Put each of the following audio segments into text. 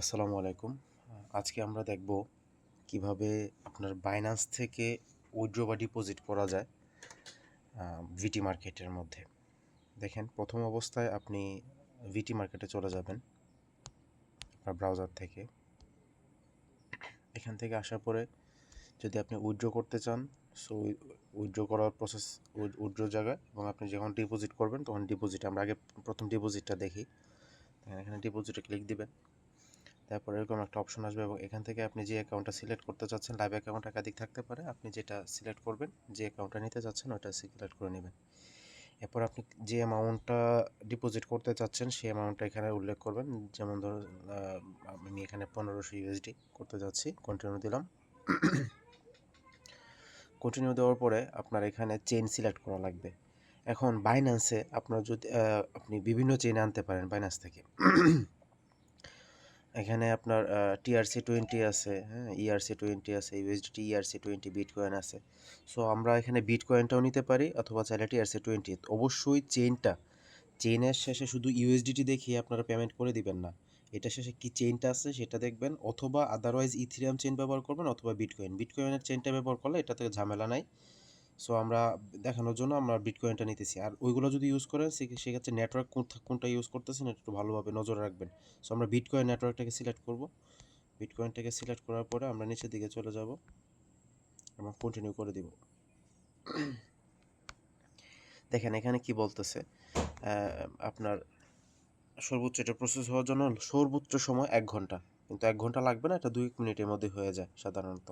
আসসালামু আলাইকুম। আজকে আমরা দেখব কীভাবে আপনার বাইন্যান্স থেকে উইড্রো বা ডিপোজিট করা যায় ভিটি মার্কেটের মধ্যে। দেখেন, প্রথম অবস্থায় আপনি ভিটি মার্কেটে চলে যাবেন, আপনার ব্রাউজার থেকে। এখান থেকে আসার পরে যদি আপনি উইথড্র করতে চান সো উইড্রো করার প্রসেস উইড্রো জায়গায় এবং আপনি যখন ডিপোজিট করবেন, তখন ডিপোজিট আমরা আগে প্রথম ডিপোজিটটা দেখি। এখানে ডিপোজিটে ক্লিক দিবেন। তারপর এরকম একটা অপশন আসবে এবং এখান থেকে আপনি যে অ্যাকাউন্টটা সিলেক্ট করতে চাচ্ছেন লাইভ অ্যাকাউন্ট একাধিক থাকতে পারে। আপনি যেটা সিলেক্ট করবেন, যে অ্যাকাউন্টটা নিতে চাচ্ছেন, ওটা সিলেক্ট করে নেবেন। এরপর আপনি যে অ্যামাউন্টটা ডিপোজিট করতে চাচ্ছেন, সেই অ্যামাউন্টটা এখানে উল্লেখ করবেন। যেমন ধরুন আমি এখানে পনেরোশো ইউএসডি করতে যাচ্ছি কন্টিনিউ দিলাম। কন্টিনিউ দেওয়ার পরে আপনার এখানে চেইন সিলেক্ট করা লাগবে। এখন বাইন্যান্সে আপনার যদি আপনি বিভিন্ন চেইন আনতে পারেন বাইন্যান্স থেকে। এখানে আপনার টিআরসি টোয়েন্টি আছে হ্যাঁ? ইআরসি টোয়েন্টি আছে ইউএসডিটি ইআরসি টোয়েন্টি বিটকয়েন আছে। সো আমরা এখানে বিটকয়েনটাও নিতে পারি অথবা চাইলে টিআরসি টোয়েন্টি অবশ্যই চেইনটা চেইনের শেষে শুধু ইউএসডিটি দেখিয়ে আপনারা পেমেন্ট করে দিবেন না। এটা শেষে কি চেইনটা আছে সেটা দেখবেন, অথবা আদারওয়াইজ ইথিরিয়াম চেইন ব্যবহার করবেন অথবা বিটকয়েন বিটকয়েনের চেইনটা ব্যবহার করলে এটাতে ঝামেলা নাই। সো আমরা দেখানোর জন্য আমরা বিটকয়েনটা নিতেছি। আর ওইগুলো যদি ইউজ করেন সেক্ষেত্রে নেটওয়ার্ক কোনটা ইউজ করতেছেন একটু ভালোভাবে নজর রাখবেন। সো আমরা বিটকয়েন নেটওয়ার্কটাকে সিলেক্ট করব। বিটকয়েনটাকে সিলেক্ট করার পরে আমরা নিচের দিকে চলে যাব। এবং কন্টিনিউ করে দিব। দেখেন, এখানে কি বলতেছে? আপনার সর্বোচ্চ এটা প্রসেস হওয়ার জন্য সর্বোচ্চ সময় এক ঘণ্টা। কিন্তু এক ঘণ্টা লাগবে না, এটা দুই মিনিটের মধ্যে হয়ে যায় সাধারণত।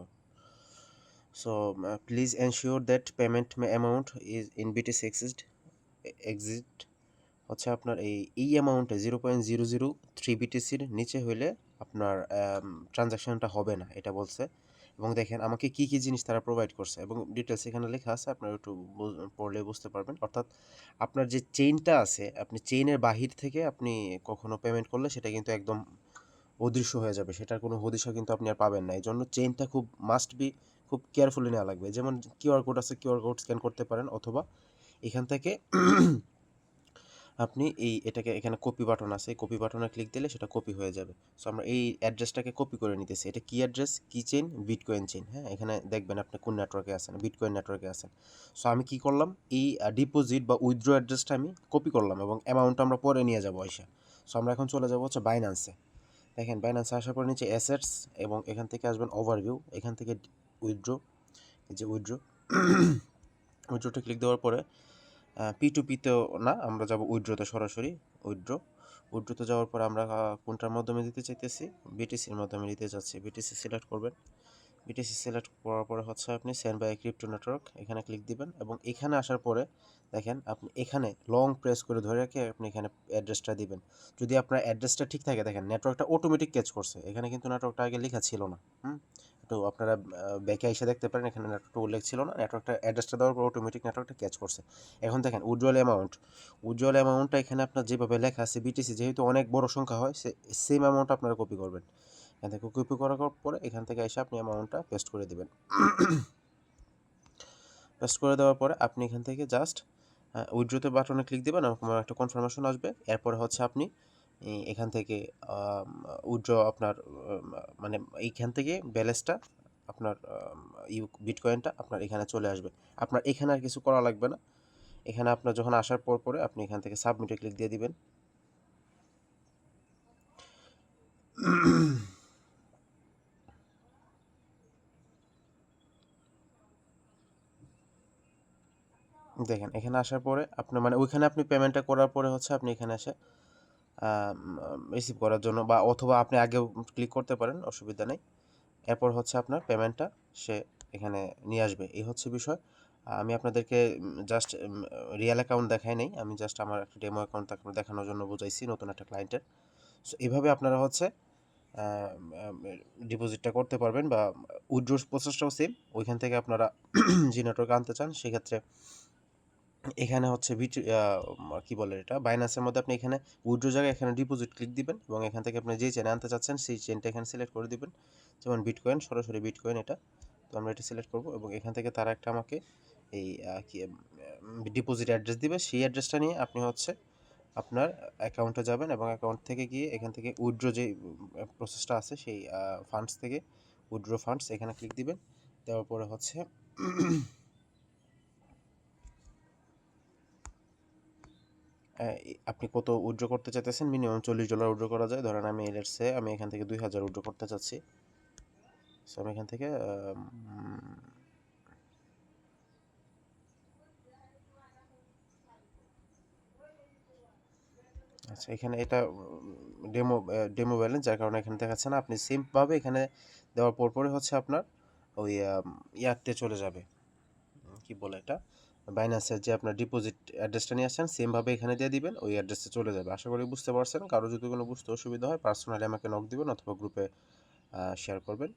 So uh, please ensure that payment amount is in BTC exist exit হচ্ছে আপনার এই এই অ্যামাউন্টে zero point zero zero three বিটিসির নিচে হইলে আপনার ট্রানজ্যাকশনটা হবে না এটা বলছে। এবং দেখেন আমাকে কি কি জিনিস তারা প্রোভাইড করছে এবং ডিটেলস এখানে লেখা আছে আপনারা একটু পড়লে বুঝতে পারবেন। অর্থাৎ আপনার যে চেইনটা আছে আপনি চেইনের বাহির থেকে আপনি কখনো পেমেন্ট করলে সেটা কিন্তু একদম অদৃশ্য হয়ে যাবে সেটার কোনো হদিশা কিন্তু আপনি আর পাবেন না। এই জন্য চেইনটা খুব মাস্ট বি খুব কেয়ারফুলি নেওয়া লাগবে। যেমন কিউআর কোড আছে কিউআর কোড স্ক্যান করতে পারেন অথবা এখান থেকে আপনি এই এটাকে এখানে কপি বাটন আছে কপি বাটনে ক্লিক দিলে সেটা কপি হয়ে যাবে। সো আমরা এই অ্যাড্রেসটাকে কপি করে নিতেছি। এটা কি অ্যাড্রেস কি চেইন বিটকয়েন চেইন হ্যাঁ? এখানে দেখবেন আপনি কোন নেটওয়ার্কে আছেন বিটকয়েন নেটওয়ার্কে আছেন। সো আমি কি করলাম? এই ডিপোজিট বা উইথড্র অ্যাড্রেসটা আমি কপি করলাম এবং অ্যামাউন্টটা আমরা পরে নিয়ে যাব আইসা সো আমরা এখন চলে যাব হচ্ছে বাইন্যান্সে দেখেন বাইন্যান্সে আসার পর নিচে অ্যাসেটস এবং এখান থেকে আসবেন ওভারভিউ এখান থেকে উইথড্র এই যে উইথড্র উইথড্রোতে ক্লিক দেওয়ার পরে পি টু পিতেও না, আমরা যাব উইথড্রোতে সরাসরি উইথড্র উইথড্রোতে যাওয়ার পর আমরা কোনটার মাধ্যমে দিতে চাইতেছি? বিটিসির মাধ্যমে দিতে চাচ্ছি বিটিসি সিলেক্ট করবেন। বিটিসি সিলেক্ট করার পরে হচ্ছে আপনি সেন্ড বাই ক্রিপ্টো নেটওয়ার্ক এখানে ক্লিক দিবেন এবং এখানে আসার পরে দেখেন আপনি এখানে লং প্রেস করে ধরে রেখে আপনি এখানে অ্যাড্রেসটা দিবেন। যদি আপনার অ্যাড্রেসটা ঠিক থাকে, দেখেন নেটওয়ার্কটা অটোমেটিক ক্যাচ করছে। এখানে কিন্তু নেটওয়ার্কটা আগে লেখা ছিল না। তো আপনারা ব্যাকে এসে দেখতে পারেন, এখানে নেটওয়ার্কটা উল্লেখ ছিল না। নেটওয়ার্কটা অ্যাড্রেসটা দেওয়ার পর অটোমেটিক নেটওয়ার্কটা ক্যাচ করছে। এখন দেখেন, উজ্জ্বল অ্যামাউন্ট উজ্জ্বল অ্যামাউন্টটা এখানে আপনার যেভাবে লেখা আছে বিটিসি যেহেতু অনেক বড় সংখ্যা হয়, সে সেম অ্যামাউন্ট আপনারা কপি করবেন। এখান থেকে কপি করার পরে এখান থেকে এসে আপনি অ্যামাউন্টটা পেস্ট করে দেবেন। পেস্ট করে দেওয়ার পরে আপনি এখান থেকে জাস্ট উইড্রোতে বাটনে ক্লিক দেবেন আমার একটা কনফার্মেশন আসবে। এরপরে হচ্ছে আপনি এখান থেকে উইড্র আপনার মানে এইখান থেকে ব্যালেন্সটা আপনার ইউ, বিটকয়েনটা আপনার এখানে চলে আসবে। আপনার এখানে আর কিছু করা লাগবে না। এখানে আপনার যখন আসার পর পরে আপনি এখান থেকে সাবমিটে ক্লিক দিয়ে দিবেন। দেখেন, এখানে আসার পরে আপনার মানে ওইখানে আপনি পেমেন্টটা করার পরে হচ্ছে আপনি এখানে এসে রিসিভ করার জন্য বা অথবা আপনি আগেও ক্লিক করতে পারেন, অসুবিধা নেই। এরপর হচ্ছে আপনার পেমেন্টটা সে এখানে নিয়ে আসবে। এই হচ্ছে বিষয়। আমি আপনাদেরকে জাস্ট রিয়েল অ্যাকাউন্ট দেখাই নেই। আমি জাস্ট আমার একটা ডেমো অ্যাকাউন্ট দেখানোর জন্য বুঝাইছি নতুন একটা ক্লায়েন্টের সো এইভাবে আপনারা হচ্ছে ডিপোজিটটা করতে পারবেন বা উইড্রো প্রসেসটাও সেম ওইখান থেকে আপনারা যে নেটওয়ার্ক আনতে চান, সেক্ষেত্রে এখানে হচ্ছে কী বলে এটা? বাইন্যান্সের মধ্যে আপনি এখানে উইড্রো জায়গায় এখানে ডিপোজিট ক্লিক দিবেন এবং এখান থেকে আপনি যে চেন আনতে চাচ্ছেন সেই চেনটা এখানে সিলেক্ট করে দিবেন। যেমন বিটকয়েন সরাসরি বিটকয়েন এটা। তো আমরা এটা সিলেক্ট করব এবং এখান থেকে তারা একটা আমাকে এই কি ডিপোজিট অ্যাড্রেস দিবে। সেই অ্যাড্রেসটা নিয়ে আপনি হচ্ছে আপনার অ্যাকাউন্টে যাবেন এবং অ্যাকাউন্ট থেকে গিয়ে এখান থেকে উইথড্র যে প্রসেসটা আছে সেই ফান্ডস থেকে উইথড্র ফান্ডস এখানে ক্লিক দিবেন। দেওয়ার পরে হচ্ছে আপনি কত উইথড্র করতে চাইতেছেন? মিনিমাম চল্লিশ ডলার উইথড্র করা যায়। ধরেন আমি এর সে আমি এখান থেকে দুই হাজার উইথড্র করতে চাচ্ছি। সো আমি এখান থেকে আচ্ছা এখানে এটা ডেমো ডেমো ব্যালেন্স যার কারণে এখানে দেখাচ্ছে না। আপনি সেমভাবে এখানে দেওয়ার পর পরে হচ্ছে আপনার ওই ইয়ারতে চলে যাবে। কি বলে এটা? বাইন্যান্সের যে আপনার ডিপোজিট অ্যাড্রেসটা নিয়ে আসছেন সেমভাবে এখানে দিয়ে দিবেন, ওই অ্যাড্রেসে চলে যাবে। আশা করি বুঝতে পারছেন। কারও যদি কোনো বুঝতে অসুবিধা হয় পার্সোনালি আমাকে নক দিবেন অথবা গ্রুপে শেয়ার করবেন।